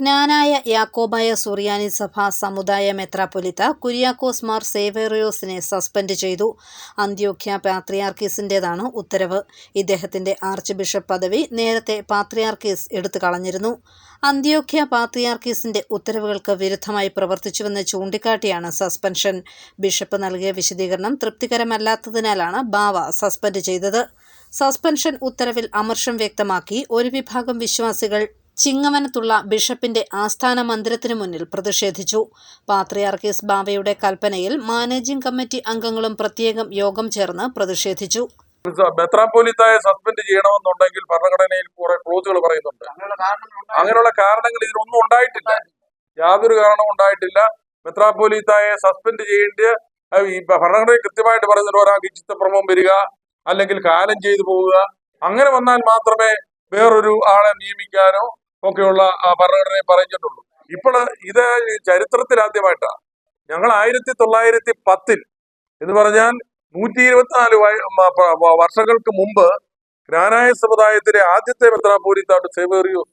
ജ്ഞാനായ യാക്കോബായ സുറിയാനി സഭ സമുദായ മെത്രാപ്പൊലിത്ത കുര്യാക്കോസ് മാർ സേവേറിയോസിനെ സസ്പെൻഡ് ചെയ്തു. അന്ത്യോഖ്യ പാത്രിയാർക്കീസിന്റേതാണ് ഉത്തരവ്. ഇദ്ദേഹത്തിന്റെ ആർച്ച് ബിഷപ്പ് പദവി നേരത്തെ പാത്രിയാർക്കീസ് എടുത്തു കളഞ്ഞിരുന്നു. അന്ത്യോഖ്യ പാത്രിയാർക്കീസിന്റെ ഉത്തരവുകൾക്ക് വിരുദ്ധമായി പ്രവർത്തിച്ചുവെന്ന് ചൂണ്ടിക്കാട്ടിയാണ് സസ്പെൻഷൻ. ബിഷപ്പ് നൽകിയ വിശദീകരണം തൃപ്തികരമല്ലാത്തതിനാലാണ് ബാവ സസ്പെൻഡ് ചെയ്തത്. സസ്പെൻഷൻ ഉത്തരവിൽ അമർഷം വ്യക്തമാക്കി. ഒരു വിഭാഗം വിശ്വാസികൾ ചിങ്ങവനത്തുള്ള ബിഷപ്പിന്റെ ആസ്ഥാന മന്ദിരത്തിനു മുന്നിൽ പ്രതിഷേധിച്ചു. പാത്രിയാർക്കീസ് ബാബയുടെ കൽപ്പനയിൽ മാനേജിംഗ് കമ്മിറ്റി അംഗങ്ങളും പ്രത്യേകം യോഗം ചേർന്ന് പ്രതിഷേധിച്ചു. മെത്രാപ്പോലിത്തായ സസ്പെൻഡ് ചെയ്യണമെന്നുണ്ടെങ്കിൽ ഭരണഘടനയിൽ കുറെ ക്ലോസുകൾ പറയുന്നുണ്ട്. അങ്ങനെയുള്ള കാരണങ്ങൾ ഇതിനൊന്നും ഉണ്ടായിട്ടില്ല. യാതൊരു കാരണവും ഉണ്ടായിട്ടില്ല. മെത്രാപ്പോലിത്തായെ സസ്പെൻഡ് ചെയ്യേണ്ട ഭരണഘടനയിൽ കൃത്യമായിട്ട് പറയുന്നുണ്ട് ഒരാൾക്ക് ചിത്തപ്രമം വരിക അല്ലെങ്കിൽ കാലം ചെയ്തു പോവുക. അങ്ങനെ വന്നാൽ മാത്രമേ വേറൊരു ആളെ നിയമിക്കാനോ ഒക്കെയുള്ള ഭരണഘടനയെ പറഞ്ഞിട്ടുള്ളൂ ഇപ്പോൾ ഇത് ചരിത്രത്തിൽ ആദ്യമായിട്ടാണ്. ഞങ്ങൾ ആയിരത്തി തൊള്ളായിരത്തി പത്തിൽ എന്ന് പറഞ്ഞാൽ നൂറ്റി ഇരുപത്തിനാല് വർഷങ്ങൾക്ക് മുമ്പ് ഗ്രാനായ സമുദായത്തിലെ ആദ്യത്തെ മെത്രാപോലിത്താണ് സേവേറിയോസ്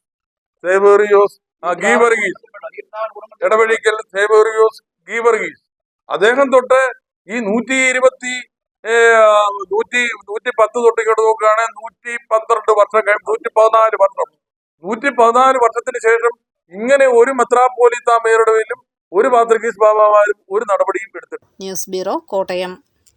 സേവേറിയോസ് ഗീവർഗീസ് ഇടവഴിക്കൽ സേവേറിയോസ് ഗീവർഗീസ്. അദ്ദേഹം തൊട്ട് ഈ നൂറ്റി ഇരുപത്തി നൂറ്റി നൂറ്റി പത്ത് തൊട്ട് ഇങ്ങോട്ട് നോക്കുകയാണെങ്കിൽ നൂറ്റി പന്ത്രണ്ട് വർഷം നൂറ്റി പതിനാല് വർഷം. നൂറ്റി പതിനാല് വർഷത്തിന് ശേഷം ഇങ്ങനെ ഒരു മെത്രാപ്പോലിത്ത മേയറുടെ ഒരു പാത്രികീസ് ബാബാവാരും ഒരു നടപടിയും എടുത്തിട്ടുണ്ട് ന്യൂസ് ബ്യൂറോ കോട്ടയം.